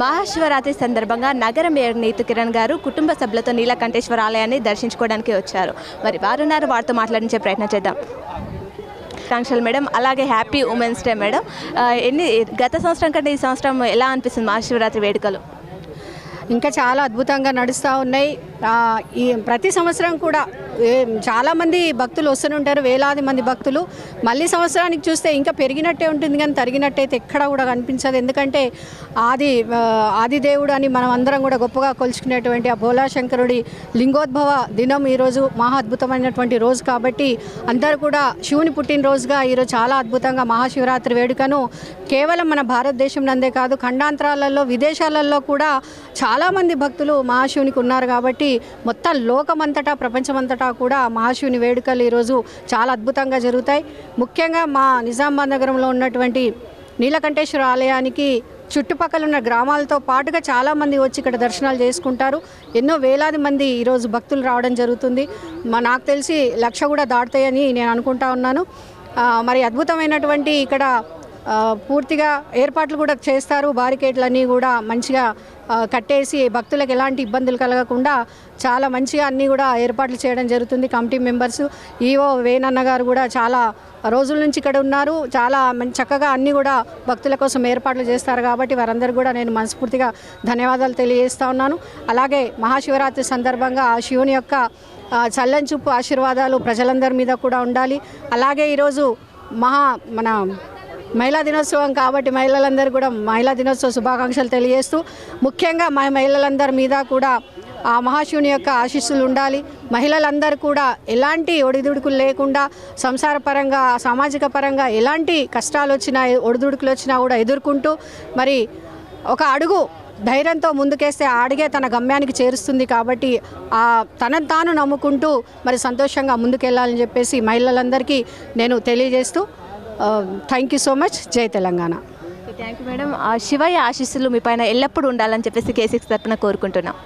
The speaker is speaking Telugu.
మహాశివరాత్రి సందర్భంగా నగర మేయర్ నీతు కిరణ్ గారు కుటుంబ సభ్యులతో నీలకంఠేశ్వర ఆలయాన్ని దర్శించుకోవడానికి వచ్చారు. మరి వారున్నారు వారితో మాట్లాడించే ప్రయత్నం చేద్దాం. కాంక్షలు మేడం అలాగే హ్యాపీ ఉమెన్స్ డే మేడం. ఎన్ని గత సంవత్సరం కంటే ఈ సంవత్సరం ఎలా అనిపిస్తుంది మహాశివరాత్రి వేడుకలు? ఇంకా చాలా అద్భుతంగా నడుస్తూ ఉన్నాయి. ఈ ప్రతి సంవత్సరం కూడా చాలామంది భక్తులు వస్తుంటారు ఉంటారు వేలాది మంది భక్తులు. మళ్ళీ సంవత్సరానికి చూస్తే ఇంకా పెరిగినట్టే ఉంటుంది కానీ తరిగినట్టయితే ఎక్కడా కూడా కనిపించదు. ఎందుకంటే ఆది ఆదిదేవుడు అని మనం అందరం కూడా గొప్పగా కొలుచుకునేటువంటి ఆ భోలాశంకరుడి లింగోద్భవ దినం ఈరోజు మహా అద్భుతమైనటువంటి రోజు కాబట్టి అందరూ కూడా శివుని పుట్టినరోజుగా ఈరోజు చాలా అద్భుతంగా మహాశివరాత్రి వేడుకను కేవలం మన భారతదేశం నందే కాదు ఖండాంతరాలలో విదేశాలలో కూడా చాలామంది భక్తులు మహాశివునికి ఉన్నారు కాబట్టి మొత్తం లోకమంతటా ప్రపంచమంతటా కూడా మహాశివుని వేడుకలు ఈరోజు చాలా అద్భుతంగా జరుగుతాయి. ముఖ్యంగా మా నిజామాబాద్ నగరంలో ఉన్నటువంటి నీలకంఠేశ్వర ఆలయానికి చుట్టుపక్కల ఉన్న గ్రామాలతో పాటుగా చాలామంది వచ్చి ఇక్కడ దర్శనాలు చేసుకుంటారు. ఎన్నో వేలాది మంది ఈరోజు భక్తులు రావడం జరుగుతుంది. మా నాకు తెలిసి లక్ష కూడా దాటుతాయని నేను అనుకుంటా ఉన్నాను. మరి అద్భుతమైనటువంటి ఇక్కడ పూర్తిగా ఏర్పాట్లు కూడా చేస్తారు. బారికేడ్లన్నీ కూడా మంచిగా కట్టేసి భక్తులకు ఎలాంటి ఇబ్బందులు కలగకుండా చాలా మంచిగా అన్నీ కూడా ఏర్పాట్లు చేయడం జరుగుతుంది. కమిటీ మెంబర్స్ ఈఓ వేణన్న గారు కూడా చాలా రోజుల నుంచి ఇక్కడ ఉన్నారు. చాలా మంచి చక్కగా అన్నీ కూడా భక్తుల కోసం ఏర్పాట్లు చేస్తారు కాబట్టి వారందరూ కూడా నేను మనస్ఫూర్తిగా ధన్యవాదాలు తెలియజేస్తా ఉన్నాను. అలాగే మహాశివరాత్రి సందర్భంగా ఆ శివుని యొక్క చల్లని చూపు ఆశీర్వాదాలు ప్రజలందరి మీద కూడా ఉండాలి. అలాగే ఈరోజు మహా మన మహిళా దినోత్సవం కాబట్టి మహిళలందరూ కూడా మహిళా దినోత్సవ శుభాకాంక్షలు తెలియజేస్తూ ముఖ్యంగా మా మహిళలందరి మీద కూడా ఆ మహాశివుని యొక్క ఆశీస్సులు ఉండాలి. మహిళలందరూ కూడా ఎలాంటి ఒడిదుడుకులు లేకుండా సంసార పరంగా సామాజిక పరంగా ఎలాంటి కష్టాలు వచ్చినా ఒడిదుడుకులు వచ్చినా కూడా ఎదుర్కొంటూ మరి ఒక అడుగు ధైర్యంతో ముందుకేస్తే ఆ అడిగే తన గమ్యానికి చేరుస్తుంది కాబట్టి ఆ తనను తాను నమ్ముకుంటూ మరి సంతోషంగా ముందుకెళ్ళాలని చెప్పేసి మహిళలందరికీ నేను తెలియజేస్తూ థ్యాంక్ యూ సో మచ్ జై తెలంగాణ థ్యాంక్ యూ మేడం ఆ శివయ్య ఆశీస్సులు మీ పైన ఎల్లప్పుడూ ఉండాలని చెప్పేసి కేసీఎస్ తరఫున కోరుకుంటున్నాం.